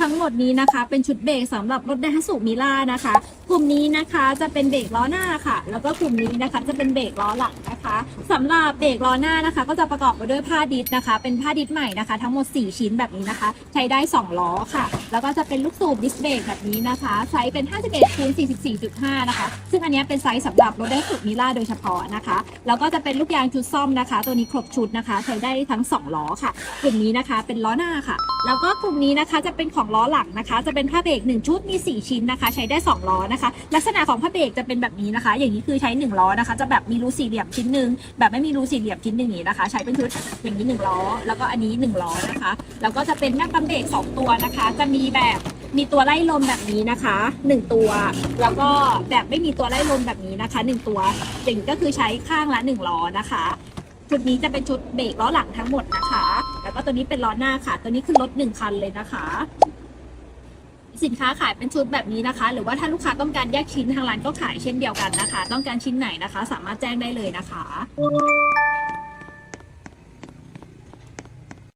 ทั้งหมดนี้นะคะ เป็นชุดเบรกสำหรับรถไดฮัสุมิล่านะคะ กลุ่มนี้นะคะจะเป็นเบรกล้อหน้าค่ะ แล้วก็กลุ่มนี้นะคะจะเป็นเบรกล้อหลังนะคะสำหรับเบรกล้อหน้านะคะ ก็จะประกอบไปด้วยผ้าดิสนะคะ เป็นผ้าดิสใหม่นะคะ ทั้งหมด 4 ชิ้นแบบนี้นะคะ ใช้ได้ 2 ล้อค่ะ แล้วก็จะเป็นลูกสูบดิสเบรกแบบนี้นะคะ ไซส์เป็น 51คูณ44.5 นะคะ ซึ่งอันนี้เป็นไซส์สำหรับรถไดฮัสุมิล่าโดยเฉพาะนะคะ แล้วก็จะเป็นลูกยางชุดซ่อมนะคะ ตัวนี้ครบชุดนะคะ ใช้ได้ทั้ง 2 ล้อค่ะ กลุ่มนี้นะคะเป็นล้อหน้าค่ะ แล้วก็กลุ่มนี้นะคะจะเป็นของล้อหลังนะคะ จะเป็นผ้าเบรก1ชุดมี 4 ชิ้นนะคะ ใช้ได้ 2 ล้อนะคะ ลักษณะของผ้าเบรกจะเป็นแบบนี้นะคะ อย่างนี้คือใช้ 1 ล้อนะคะ จะแบบมีรูสี่เหลี่ยมชิ้นหนึ่งแบบไม่มีรูสี่เหลี่ยมชิ้นหนึ่งอย่างนี้นะคะ ใช้เป็นชุดอย่างนี้1ล้อ แล้วก็อันนี้ 1 ล้อนะคะ แล้วก็จะเป็นแม่ปั๊มเบรก2ตัวนะคะ จะมีแบบมีตัวไล่ลมแบบนี้นะคะ 1 ตัว แล้วก็แบบไม่มีตัวไล่ลมแบบนี้นะคะ 1 ตัวอย่างก็คือใช้ข้างละ1ล้อนะคะ ชุดนี้จะเป็นชุดเบรกล้อหลังทั้งหมดนะคะ แล้วก็ตัวนี้เป็นล้อหน้าค่ะ ตัวนี้คือรถหนึ่งคันเลยนะคะ สินค้าขายเป็นชุดแบบนี้นะคะ หรือว่าถ้าลูกค้าต้องการแยกชิ้นทางร้านก็ขายเช่นเดียวกันนะคะ ต้องการชิ้นไหนนะคะ สามารถแจ้งได้เลยนะคะ